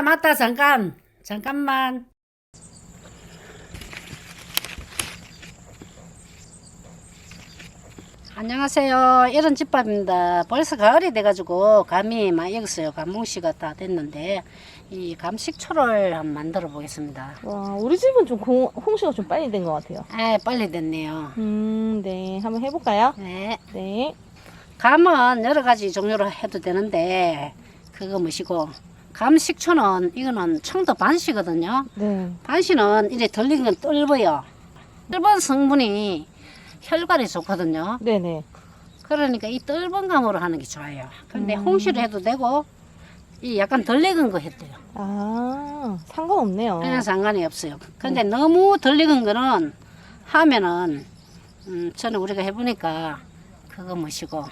맞다, 맞다, 잠깐. 잠깐만. 안녕하세요. 이런 집밥입니다. 벌써 가을이 돼가지고 감이 많이 익었어요. 감뭉시가 다 됐는데 이 감식초를 한번 만들어 보겠습니다. 와, 우리 집은 좀 공, 홍시가 좀 빨리 된 것 같아요. 아, 빨리 됐네요. 음, 네. 한번 해볼까요? 네. 네. 감은 여러 가지 종류로 해도 되는데 그거 뭐시고 감식초는 이거는 청도 반시거든요. 네. 반시는 이래 들린 건 뜰보요. 뜰본 성분이 혈관에 좋거든요. 네네. 그러니까 이 뜰본 감으로 하는 게 좋아요. 근데 음. 홍시로 해도 되고 이 약간 덜 익은 거 해도 돼요. 아, 상관없네요. 그냥 상관이 없어요. 근데 너무 덜 익은 거는 하면은 음, 저는 우리가 해보니까 그거 뭐시고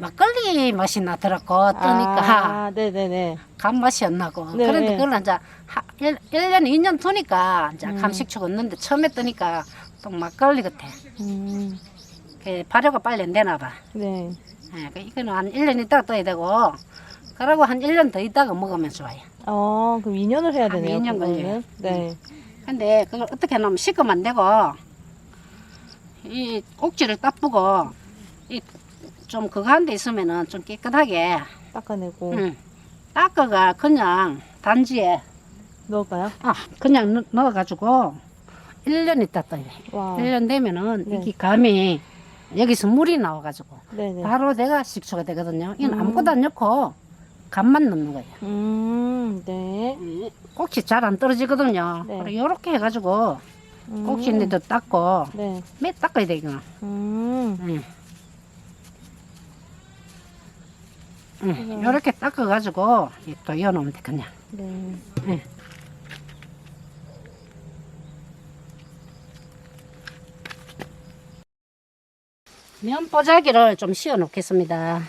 막걸리 맛이 나더라고 뜨니까 아, 네네네. 감 맛이 안 나고 네. 그런데 그걸 이제 하, 1, 일년 2년 두니까 이제 음. 감식초가 없는데 처음에 뜨니까 또 막걸리 같아. 음, 그 발효가 빨리 안 되나 봐. 네. 예, 그 이거는 한 1년 있다가 떠야 되고 그러고 한 1년 더 있다가 먹으면 좋아요. 어, 그럼 2년을 해야 한 되네요. 2년 그거는. 걸려요. 네. 근데 그걸 어떻게 하면 식으면 안 되고 이 꼭지를 따쁘고 이 좀 그거 한 데 있으면은 좀 깨끗하게 닦아내고. 응. 닦아가 그냥 단지에 넣을까요? 아 그냥 넣- 넣어가지고 1년 있다 떠요. 와. 1년 되면은 네. 이게 감이 여기서 물이 나와가지고 네네. 바로 내가 식초가 되거든요. 이건 음. 아무것도 안 넣고 간만 넣는 거예요. 음, 네. 꼭지 잘 안 떨어지거든요. 네. 그래 요렇게 해가지고 음, 꼭지인데도 닦고 네. 매 닦아야 돼 이거. 음, 응. 응. 음. 요렇게 닦아가지고 이또 이어놓으면 돼 그냥. 네. 응. 면보자기를 좀 씌워 놓겠습니다.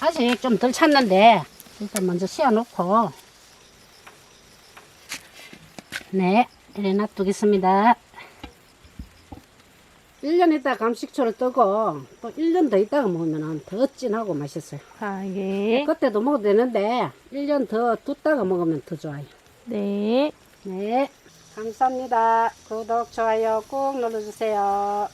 아직 좀 덜 찼는데 일단 먼저 씌워 놓고 네 이래 놔두겠습니다. 1년 있다가 감식초를 뜨고 또 1년 더 있다가 먹으면 더 진하고 맛있어요. 아, 예. 그때도 먹어도 되는데 1년 더 뒀다가 먹으면 더 좋아요. 네. 네, 감사합니다. 구독, 좋아요 꾹 눌러주세요.